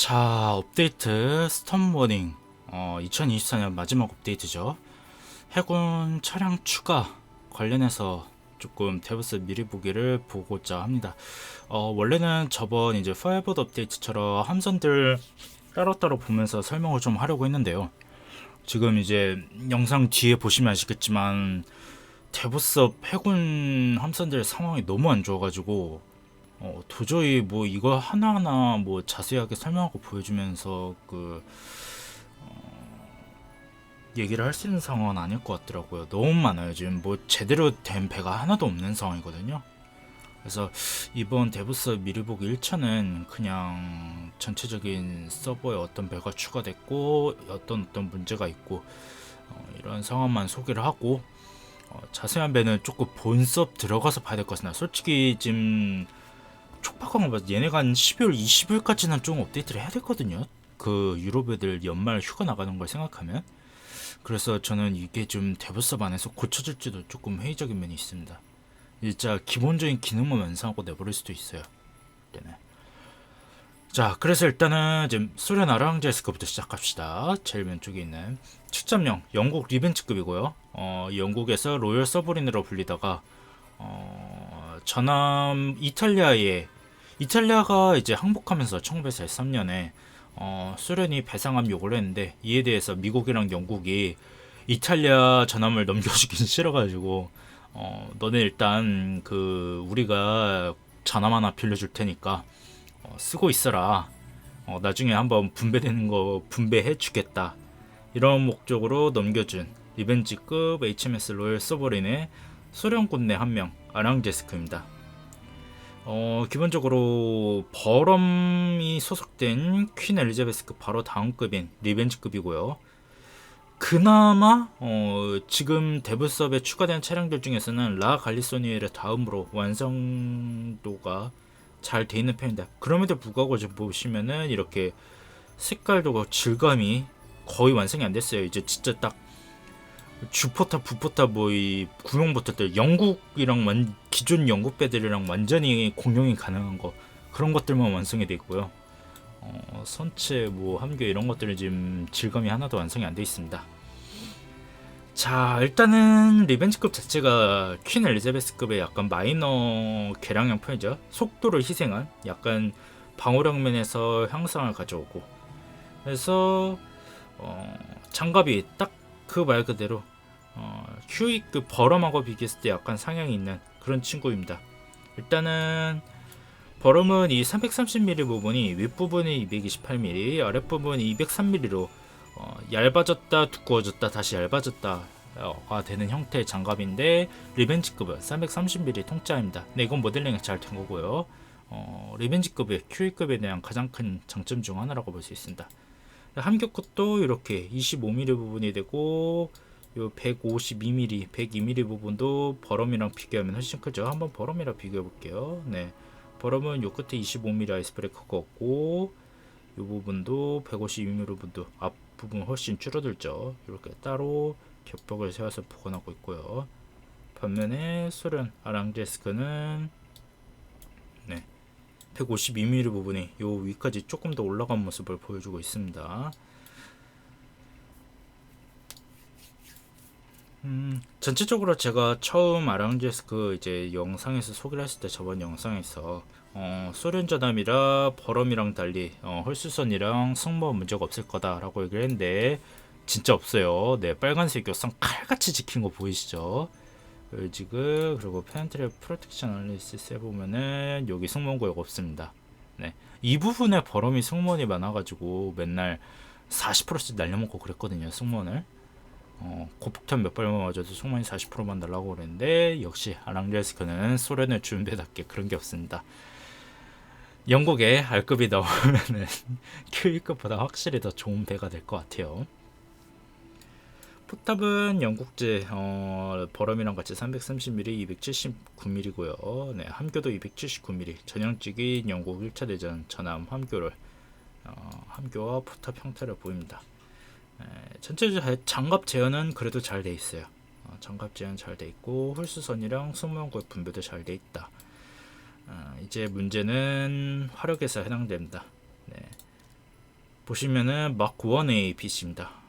자, 업데이트 스톰모닝 어, 2024년 마지막 업데이트죠. 해군 차량 추가 관련해서 조금 데브스 미리 보기를 보고자 합니다. 어, 원래는 저번 이제 파이어보드 업데이트처럼 함선들 따로따로 보면서 설명을 좀 하려고 했는데요. 지금 이제 영상 뒤에 보시면 아시겠지만 데브스업 해군 함선들 상황이 너무 안 좋아가지고 어, 도저히 뭐 이거 하나하나 뭐 자세하게 설명하고 보여주면서 그 어, 얘기를 할 수 있는 상황은 아닐 것 같더라고요. 너무 많아요. 지금 뭐 제대로 된 배가 하나도 없는 상황이거든요. 그래서 이번 데브스 미리보기 1차는 그냥 전체적인 서버에 어떤 배가 추가됐고 어떤 어떤 문제가 있고 어, 이런 상황만 소개를 하고 어, 자세한 배는 조금 본섭 들어가서 봐야 될 것 같습니다. 솔직히 지금 촉박한 거 봐. 얘네가 한 12월 20일까지는 좀 업데이트를 해야 되거든요. 그 유럽 애들 연말 휴가 나가는 걸 생각하면. 그래서 저는 이게 좀 데브섭 안에서 고쳐질지도 조금 회의적인 면이 있습니다. 진짜 기본적인 기능만 완성하고 내버릴 수도 있어요. 네네. 자, 그래서 일단은 지금 소련 아랑제스크부터 시작합시다. 제일 왼쪽에 있는 7.0 영국 리벤츠급이고요. 어, 영국에서 로열 서브린으로 불리다가 어, 전함 이탈리아에 이탈리아가 이제 항복하면서 1943년에 어, 소련이 배상함 요구를 했는데 이에 대해서 미국이랑 영국이 이탈리아 전함을 넘겨주긴 싫어가지고 어, 너네 일단 그 우리가 전함 하나 빌려줄 테니까 어, 쓰고 있어라. 어, 나중에 한번 분배되는 거 분배해 주겠다. 이런 목적으로 넘겨준 리벤지급 HMS 로열 서버린의 소련 군 내 한 명 아랑제스크입니다. 어, 기본적으로 버럼이 소속된 퀸 엘리자베스급 바로 다음급인 리벤지급이고요. 그나마 어, 지금 데브섭에 추가된 차량들 중에서는 라 갈리소니엘의 다음으로 완성도가 잘 돼 있는 편입니다. 그럼에도 불구하고 지금 보시면은 이렇게 색깔도 질감이 거의 완성이 안 됐어요. 이제 진짜 딱 주포탑, 부포탑 뭐이 구형부터들 영국이랑 완, 기존 영국 배들이랑 완전히 공용이 가능한 거 그런 것들만 완성이 돼 있고요. 어, 선체, 뭐 함교 이런 것들은 지금 질감이 하나도 완성이 안 돼 있습니다. 자, 일단은 리벤지급 자체가 퀸 엘리자베스급의 약간 마이너 개량형 편이죠. 속도를 희생한 약간 방어력 면에서 향상을 가져오고 그래서 어, 장갑이 딱 그 말 그대로 어, 휴이급 버럼하고 비교했을 때 약간 상향이 있는 그런 친구입니다. 일단은 버럼은 이 330mm 부분이 윗부분이 228mm, 아랫부분이 203mm로 어, 얇아졌다, 두꺼워졌다, 다시 얇아졌다가 되는 형태의 장갑인데 리벤지급은 330mm 통짜입니다. 네, 이건 모델링이 잘 된 거고요. 어, 리벤지급의 QE급에 대한 가장 큰 장점 중 하나라고 볼 수 있습니다. 함격 컷도 이렇게 25mm 부분이 되고 요 152mm, 102mm 부분도 버럼이랑 비교하면 훨씬 크죠. 한번 버럼이랑 비교해 볼게요. 네. 버럼은 요 끝에 25mm 아이스 브레이커가 없고 요 부분도 152mm 부분도 앞 부분 훨씬 줄어들죠. 이렇게 따로 격벽을 세워서 보관하고 있고요. 반면에 소련 아랑제스크는 네. 152mm 부분이 요 위까지 조금 더 올라간 모습을 보여주고 있습니다. 음, 전체적으로 제가 처음 아랑제스크 이제 영상에서 소개를 했을 때 저번 영상에서 어, 소련 전함이라 버럼이랑 달리 어, 헐수선이랑 승모 문제가 없을 거다라고 얘기를 했는데 진짜 없어요. 네, 빨간색 요상 칼같이 지킨 거 보이시죠? 지금 그리고 펜트랩 프로텍션 알리시스 해보면은 여기 승무원 구역 없습니다. 네, 이 부분에 버럼이 승무원이 많아가지고 맨날 40%씩 날려먹고 그랬거든요. 승무원을. 어, 고폭탄 몇 발만 맞아도 승무원이 40%만 날라고 그랬는데 역시 아랑레스크는 소련의 준비답게 그런 게 없습니다. 영국에 R급이 나오면은 Q급보다 확실히 더 좋은 배가 될 것 같아요. 포탑은 영국제 어, 버럼이랑 같이 330mm, 279mm고요. 네, 함교도 279mm. 전형적인 영국 1차 대전 전함 함교를 어, 함교와 포탑 형태를 보입니다. 네, 전체적으로 장갑 제어는 그래도 잘 돼 있어요. 어, 장갑 제어는 잘 돼 있고 홀수선이랑 승무원구역 분배도 잘 돼 있다. 어, 이제 문제는 화력에서 해당됩니다. 네. 보시면은 마크 1A PC입니다.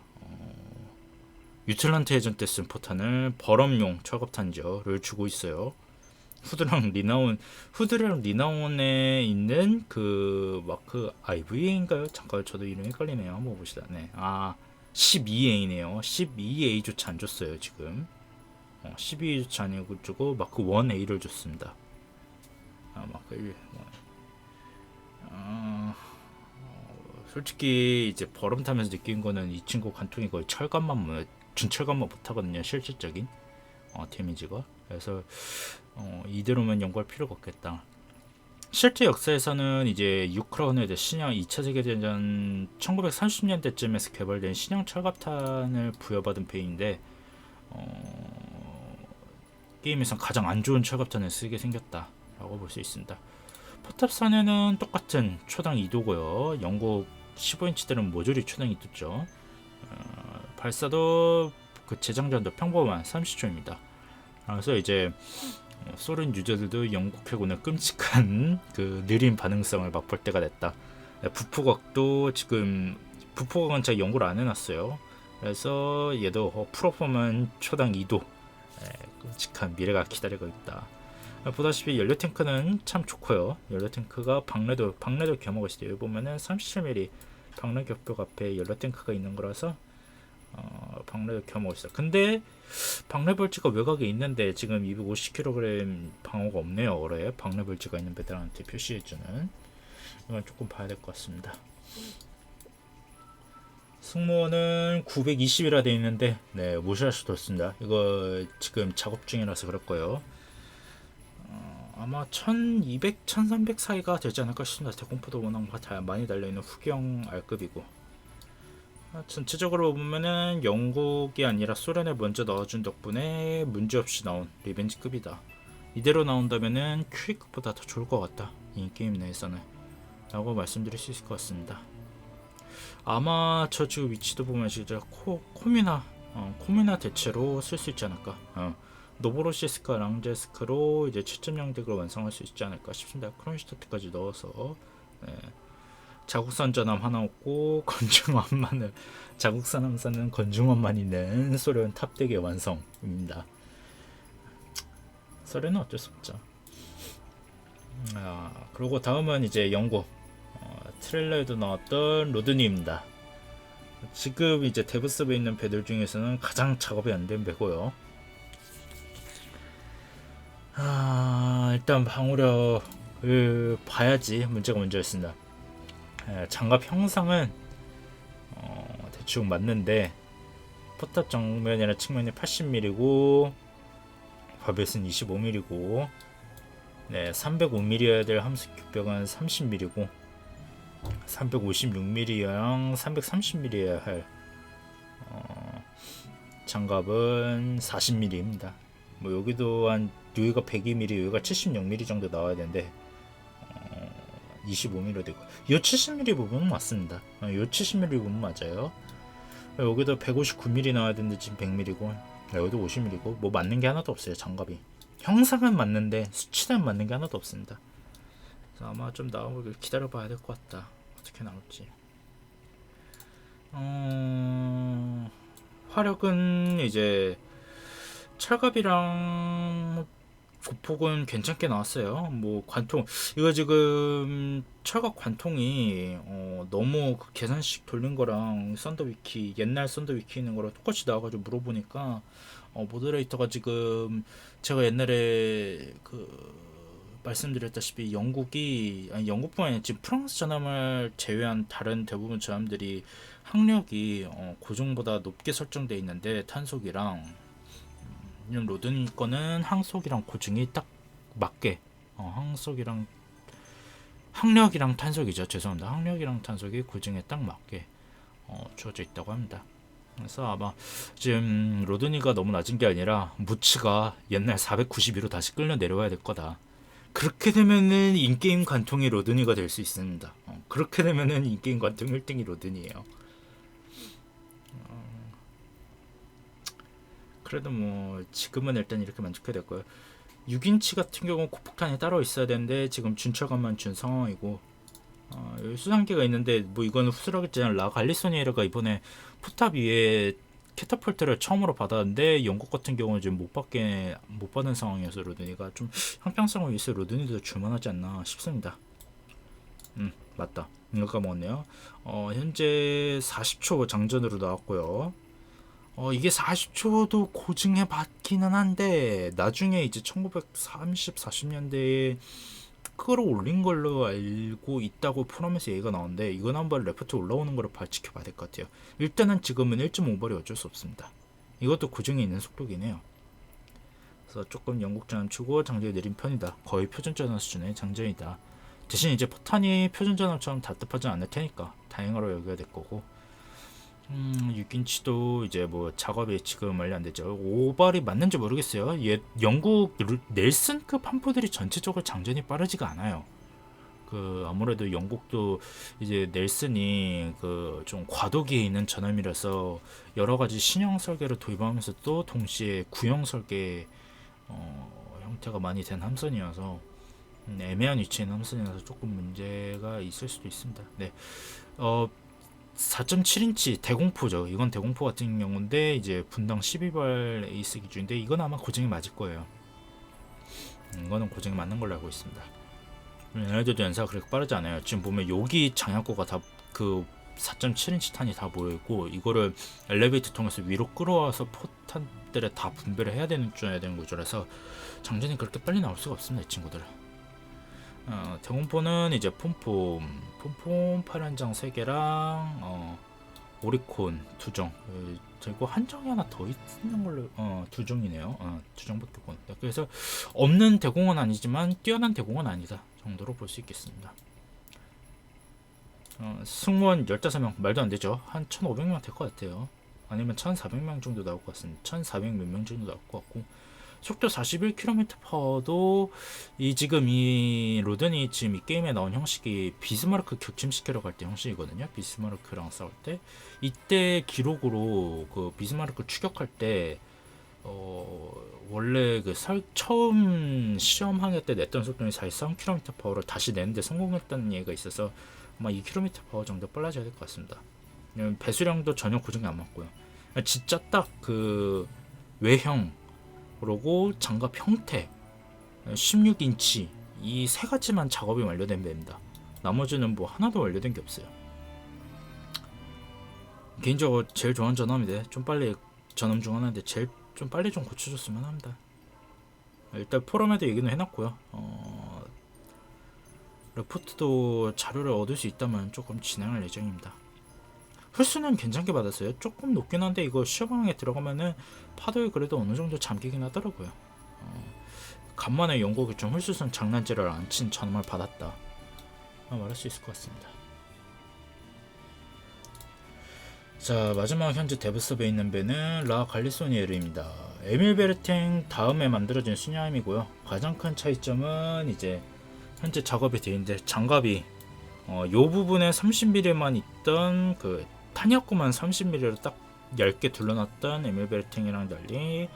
어, 유틀란트 해전 때 쓴 포탄을 버럼용 철갑탄저를 주고 있어요. 후드랑 리나온 후드랑 리나온에 있는 그 마크 IVA인가요? 잠깐 저도 이름 헷갈리네요. 한번 봅시다. 네, 아 12A네요. 12A조차 안 줬어요 지금. 어, 12A조차 아니고 주고 마크 1A를 줬습니다. 아 마크 1. 어, 어, 솔직히 이제 버럼 타면서 느낀 거는 이 친구 관통이 거의 철갑만 뭐- 준철갑만 못하거든요. 실질적인 어, 데미지가. 그래서 어, 이대로면 연구할 필요가 없겠다. 실제 역사에서는 이제 유크라운의 신형 2차 세계대전 1930년대쯤에서 개발된 신형 철갑탄을 부여받은 배인데 어, 게임에선 가장 안 좋은 철갑탄을 쓰게 생겼다라고 볼 수 있습니다. 포탑산에는 똑같은 초당 2도고요. 영국 15인치대는 모조리 초당 2도죠. 어, 발사도 그 재장전도 평범한 30초입니다. 그래서 이제 어, 소련 유저들도 영국 해군의 끔찍한 그 느린 반응성을 맛볼 때가 됐다. 네, 부포각도 지금 부포각은 제가 연구를 안 해놨어요. 그래서 얘도 어, 프로포먼 초당 2도 네, 끔찍한 미래가 기다리고 있다. 보다시피 연료 탱크는 참 좋고요. 연료 탱크가 방레도 방레도 겸하고 있어요. 여기 보면은 37mm 방레 격벽 앞에 연료 탱크가 있는 거라서 어, 방레도 겸하고 있어요. 근데 방레 벌지가 외곽에 있는데 지금 250kg 방어가 없네요. 올해 방레 벌지가 있는 베테랑한테 표시해주는 이건 조금 봐야 될 것 같습니다. 승무원은 920이라 되어 있는데 네 무시할 수도 없습니다. 이거 지금 작업 중이라서 그럴 거예요. 어, 아마 1200, 1300 사이가 되지 않을까 싶습니다. 대공포도 워낙 다 많이 달려있는 후경 R급이고 아, 전체적으로 보면은 영국이 아니라 소련에 먼저 넣어준 덕분에 문제없이 나온 리벤지급이다. 이대로 나온다면은 큐이급보다 더 좋을 것 같다. 이 게임 내에서는 라고 말씀드릴 수 있을 것 같습니다. 아마 저 지금 위치도 보면 진짜 코, 코미나 어, 코미나 대체로 쓸 수 있지 않을까. 어. 노보로시스카 랑제스크로 이제 7.0 덱을 완성할 수 있지 않을까 싶습니다. 크론슈타트까지 넣어서 네. 자국산 전함 하나 없고 건중함만을 자국산 함사는 건중함만 있는 소련 탑덱의 완성입니다. 소련은 어쩔 수 없죠. 아, 그리고 다음은 이제 영국 어, 트레일러에도 나왔던 로드니입니다. 지금 이제 데브스에 있는 배들 중에서는 가장 작업이 안 된 배고요. 아, 일단 방어력을 봐야지 문제가 문제였습니다. 예, 장갑 형상은 어, 대충 맞는데 포탑 정면이나 측면이 80mm고 바벳은 25mm고 네 305mm여야 될 함수 규격은 30mm고 356mm랑 330mm여야 할 어, 장갑은 40mm입니다. 뭐 여기도 한 여기가 102mm, 여기가 76mm 정도 나와야 되는데 25mm 되고 이 70mm 부분은 맞습니다. 이 70mm 부분 맞아요. 여기도 159mm 나와야 되는데 지금 100mm고 여기도 50mm고 뭐 맞는 게 하나도 없어요 장갑이. 형상은 맞는데 수치는 맞는 게 하나도 없습니다. 아마 좀 나오길 기다려 봐야 될 것 같다. 어떻게 나올지. 어... 화력은 이제 철갑이랑 고폭은 괜찮게 나왔어요. 뭐 관통 이거 지금 철갑 관통이 어, 너무 그 계산식 돌린 거랑 썬더위키 옛날 썬더위키 있는 거랑 똑같이 나와가지고 물어보니까 어, 모더레이터가 지금 제가 옛날에 그 말씀드렸다시피 영국이 아니 영국뿐만 아니라 지금 프랑스 전함을 제외한 다른 대부분 전함들이 항력이 어, 고정보다 높게 설정돼 있는데 탄속이랑 왜냐면 로드니 거는 항속이랑 고증이 딱 맞게 어, 항속이랑 항력이랑 탄속이죠. 죄송합니다. 항력이랑 탄속이 고증에 딱 맞게 어, 주어져 있다고 합니다. 그래서 아마 지금 로드니가 너무 낮은 게 아니라 무치가 옛날 492로 다시 끌려 내려와야 될 거다. 그렇게 되면은 인게임 관통이 로드니가 될 수 있습니다. 어, 그렇게 되면은 인게임 관통 1등이 로드니에요 그래도 뭐 지금은 일단 이렇게 만족해야 될 거예요. 6인치 같은 경우 고폭탄이 따로 있어야 되는데 지금 준철감만 준 상황이고 어, 수상기가 있는데 뭐 이거는 후술하겠지만 라 갈리소니에르가 이번에 포탑 위에 캐타폴트를 처음으로 받았는데 영국 같은 경우는 지금 못 받게 못 받은 상황이어서 로드니가 좀 형평성을 위해서 로드니도 줄만하지 않나 싶습니다. 음 맞다 이거 까먹었네요. 어 현재 40초 장전으로 나왔고요. 어 이게 40초도 고증해 받기는 한데 나중에 이제 1930 40년대에 끌어올린 걸로 알고 있다고 포럼에서 얘기가 나오는데 이건 한번 레포트 올라오는 거를 봐 지켜봐야 될 것 같아요. 일단은 지금은 1.5발이 어쩔 수 없습니다. 이것도 고증이 있는 속도긴 해요. 그래서 조금 영국 전함 추고 장전이 느린 편이다. 거의 표준 전함 수준의 장전이다. 대신 이제 포탄이 표준 전함처럼 답답하지 않을 테니까 다행으로 여겨야 될 거고 음, 6인치도 이제 뭐 작업이 지금 완료 안 됐죠. 오발이 맞는지 모르겠어요. 얘 영국 루- 넬슨급 함포들이 전체적으로 장전이 빠르지가 않아요. 그 아무래도 영국도 이제 넬슨이 그 좀 과도기에 있는 전함이라서 여러 가지 신형 설계를 도입하면서 또 동시에 구형 설계 어, 형태가 많이 된 함선이어서 음, 애매한 위치에 함선이라서 조금 문제가 있을 수도 있습니다. 네. 어 4.7인치 대공포죠. 이건 대공포 같은 경우인데 이제 분당 12발 에이스 기준인데 이건 아마 고증이 맞을 거예요. 음, 이거는 고증이 맞는 걸로 알고 있습니다. 얘네들도 연사가 그렇게 빠르지 않아요. 지금 보면 여기 장약고가 다 그 4.7인치 탄이 다 모여있고 이거를 엘리베이터 통해서 위로 끌어와서 포탄들에 다 분배를 해야 되는 줄 해야 되는 구조라서 장전이 그렇게 빨리 나올 수가 없습니다. 이 친구들은. 어, 대공포는 이제 폼폼, 폼폼 8연장 3개랑 어, 오리콘 2종 어, 그리고 한 정이 하나 더 있는 걸로 어, 두 종이네요. 어, 두 종밖에 없는데 그래서 없는 대공은 아니지만 뛰어난 대공은 아니다 정도로 볼 수 있겠습니다. 어, 승무원 15명 말도 안 되죠. 한 1,500명 될 것 같아요. 아니면 1,400명 정도 나올 것 같습니다. 1,400 몇 명 정도 나올 것 같고 속도 41km 파워도 이 지금 이 로든이 지금 이 게임에 나온 형식이 비스마르크 격침시키러 갈 때 형식이거든요. 비스마르크랑 싸울 때 이때 기록으로 그 비스마르크 추격할 때 어, 원래 그 설, 처음 시험 항해 때 냈던 속도는 43km 파워를 다시 내는데 성공했다는 얘기가 있어서 아마 2km 파워 정도 빨라져야 될 것 같습니다. 배수량도 전혀 고정이 안 맞고요. 진짜 딱 그 외형 그리고 장갑 형태 16인치 이 세 가지만 작업이 완료된 배입니다. 나머지는 뭐 하나도 완료된 게 없어요. 개인적으로 제일 좋아하는 전함인데 좀 빨리 전함 중 하나인데 제일 좀 빨리 좀 고쳐줬으면 합니다. 일단 포럼에도 얘기는 해놨고요. 어, 레포트도 자료를 얻을 수 있다면 조금 진행할 예정입니다. 홀수는 괜찮게 받았어요. 조금 높긴 한데 이거 시험항에 들어가면은 파도에 그래도 어느 정도 잠기긴 하더라고요. 어, 간만에 영국이 좀 홀수선 장난질을 안 친 전함을 받았다. 아, 말할 수 있을 것 같습니다. 자 마지막 현재 데브섭에 있는 배는 라 갈리소니에르입니다. 에밀 베르탱 다음에 만들어진 순양함이고요. 가장 큰 차이점은 이제 현재 작업이 되어 있는데 장갑이 어, 요 부분에 30mm만 있던 그 탄약구만 30mm로 딱 얇게 둘러놨던 에밀 베르탱이랑 달리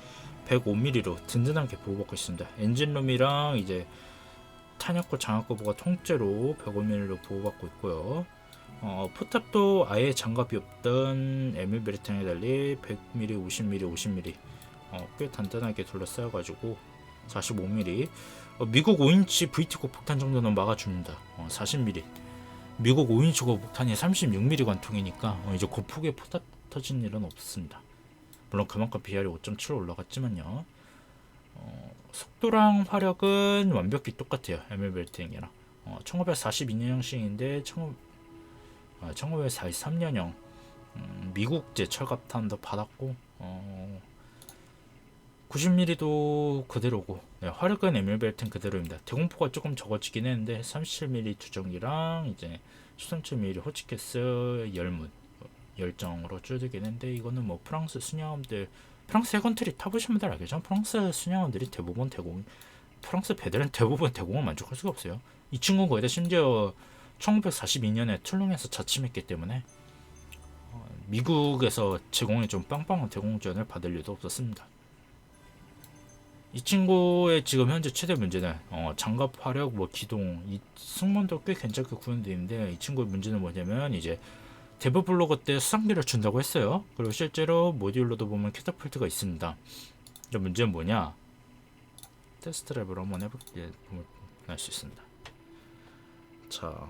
105mm로 든든하게 보호받고 있습니다. 엔진룸이랑 이제 탄약구 장갑구가 통째로 105mm로 보호받고 있고요. 어, 포탑도 아예 장갑이 없던 에밀 베르탱에 달리 100mm, 50mm, 50mm 어, 꽤 단단하게 둘러싸여가지고 45mm 어, 미국 5인치 VT 고폭탄 정도는 막아줍니다. 어, 40mm 미국 5인치 고 폭탄이 36mm 관통이니까 어, 이제 고폭의 포탑 터진 일은 없습니다. 물론 그만큼 BR이 5.7로 올라갔지만요. 어, 속도랑 화력은 완벽히 똑같아요. 에밀 베르탱이랑 어, 1942년형식인데 1943년형 음, 미국제 철갑탄도 받았고 어, 90mm도 그대로고 네, 화력은 에밀벨튼 그대로입니다. 대공포가 조금 적어지긴 했는데 37mm 두정기랑 이제 13.1mm 호치케스 열문 열정으로 줄어들긴 했는데 이거는 뭐 프랑스 순양함들 프랑스 해건트리 타보신 분들 알겠죠? 프랑스 순양함들이 대부분 대공 프랑스 배들은 대부분 대공을 만족할 수가 없어요. 이 친구는 거기다 심지어 1942년에 툴룸에서 자침했기 때문에 어, 미국에서 제공에 좀 빵빵한 대공전을 받을 일도 없었습니다. 이 친구의 지금 현재 최대 문제는 어, 장갑 화력, 뭐 기동, 이 승무원도 꽤 괜찮게 구현되어 있는데 이 친구의 문제는 뭐냐면 이제 데브 블로거 때 수상기를 준다고 했어요. 그리고 실제로 모듈로도 보면 캐터폴트가 있습니다. 근데 문제는 뭐냐? 테스트 랩을 한번 해볼게 보면 알 수 있습니다. 자,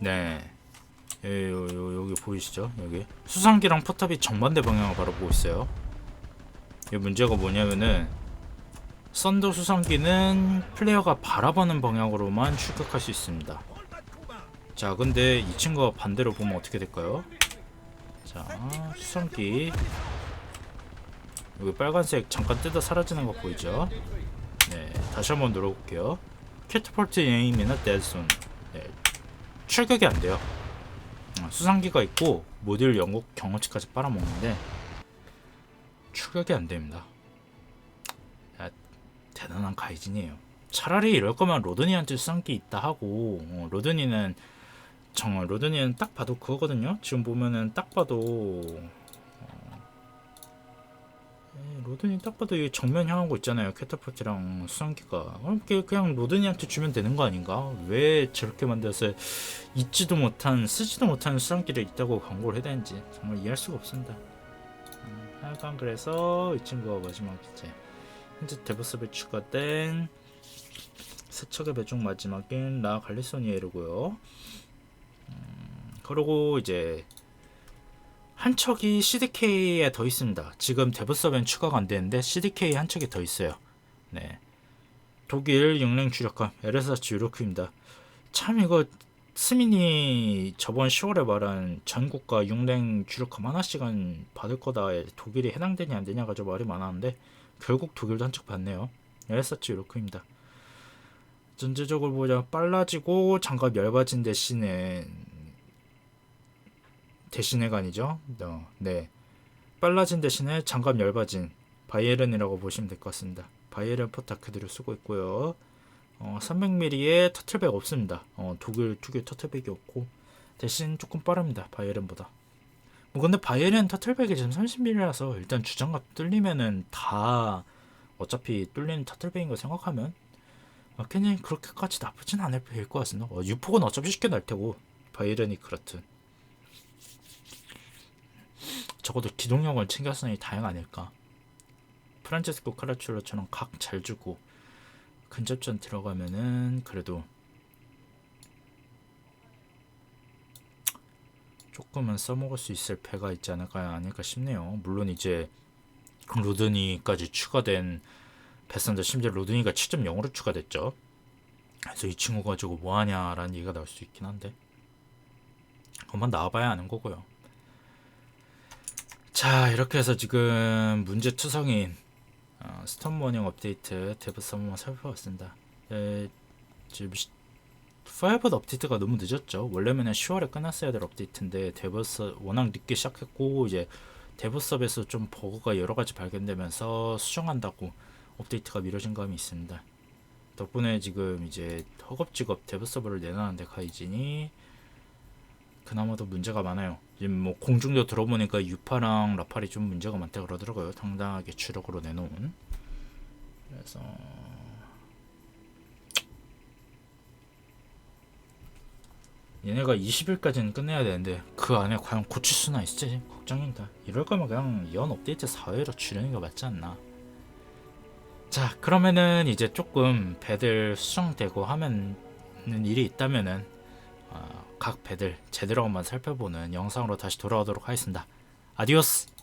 네. 예, 요, 요, 여기 보이시죠? 여기 수상기랑 포탑이 정반대 방향을 바라보고 있어요. 이 문제가 뭐냐면은 썬더 수상기는 플레이어가 바라보는 방향으로만 출격할 수 있습니다. 자, 근데 이 친구가 반대로 보면 어떻게 될까요? 자, 수상기 여기 빨간색 잠깐 뜯어 사라지는 거 보이죠? 네, 다시 한번 눌러볼게요. 캐트폴트 에임이나 데드손 네, 출격이 안 돼요. 어, 수상기가 있고 모듈 영국 경험치까지 빨아먹는데 출격이 안 됩니다. 야, 대단한 가이진이에요. 차라리 이럴 거면 로드니한테 수상기 있다 하고 어, 로드니는 정말 로드니는 딱 봐도 그거거든요. 지금 보면은 딱 봐도 로드니 딱 봐도 이 정면 거 있잖아요. 캐터폴트랑 수상기가 어, 그게 그냥 로드니한테 주면 되는 거 아닌가? 왜 저렇게 만들어서 있지도 못한 쓰지도 못한 수상기를 있다고 광고를 해야 되는지 정말 이해할 수가 없습니다. 음, 하여간 그래서 이 친구가 마지막 이제 현재 데브섭에 추가된 세척의 배중 마지막인 라 갈리소니에르고요. 음, 그리고 이제 한 척이 CDK에 더 있습니다. 지금 데브섭엔 추가가 안 되는데 CDK 한 척이 더 있어요. 네. 독일 육랭 주력함 에르사치 유로크입니다. 참 이거 스민이 저번 10월에 말한 전국가 육랭 주력함 하나씩은 받을 거다에 독일이 해당되냐 안 되냐 가지고 말이 많았는데 결국 독일도 한 척 받네요. 에르사치 유로크입니다. 전체적으로 보자 빨라지고 장갑 얇아진 대신에 아니죠. 어, 네. 빨라진 대신에 장갑 얇아진 바이에른이라고 보시면 될 것 같습니다. 바이에른 포탑 그대로 쓰고 있고요. 어, 300mm의 터틀백 없습니다. 어, 독일 특유 터틀백이 없고 대신 조금 빠릅니다. 바이에른보다. 뭐 근데 바이에른 터틀백이 지금 30mm라서 일단 주장갑 뚫리면은 다 어차피 뚫리는 터틀백인 거 생각하면 아, 괜히 그렇게까지 나쁘진 않을 것 같습니다. 어, 유폭은 어차피 쉽게 날 테고 바이에른이 그렇든 적어도 기동력을 챙겼으니 다행 아닐까. 프란체스코 카라출로처럼 각 잘 주고 근접전 들어가면은 그래도 조금은 써먹을 수 있을 배가 있지 않을까 아닐까 싶네요. 물론 이제 로드니까지 추가된 베산드 심지어 로드니가 7.0으로 추가됐죠. 그래서 이 친구 가지고 뭐하냐라는 얘기가 나올 수 있긴 한데 그만 나와봐야 아는 거고요. 자 이렇게 해서 지금 문제 투성인 어, 스톰 모닝 업데이트 데브스 한번 살펴봤습니다. 에, 지금 5 업데이트가 너무 늦었죠. 원래는 10월에 끝났어야 될 업데이트인데 데브스 워낙 늦게 시작했고 이제 데브섭에서 좀 버그가 여러 가지 발견되면서 수정한다고 업데이트가 미뤄진 감이 있습니다. 덕분에 지금 이제 허겁지겁 데브서버를 내놨는데 카이진이 그나마도 문제가 많아요. 지금 뭐 공중도 들어보니까 유파랑 라팔이 좀 문제가 많다 그러더라고요. 당당하게 주력으로 내놓은. 그래서 얘네가 20일까지는 끝내야 되는데 그 안에 과연 고칠 수나 있지 걱정입니다. 이럴 거면 그냥 연 업데이트 4회로 줄이는 게 맞지 않나. 자 그러면은 이제 조금 배들 수정되고 하면 일이 있다면은 어, 각 배들 제대로 한번 살펴보는 영상으로 다시 돌아오도록 하겠습니다. 아디오스!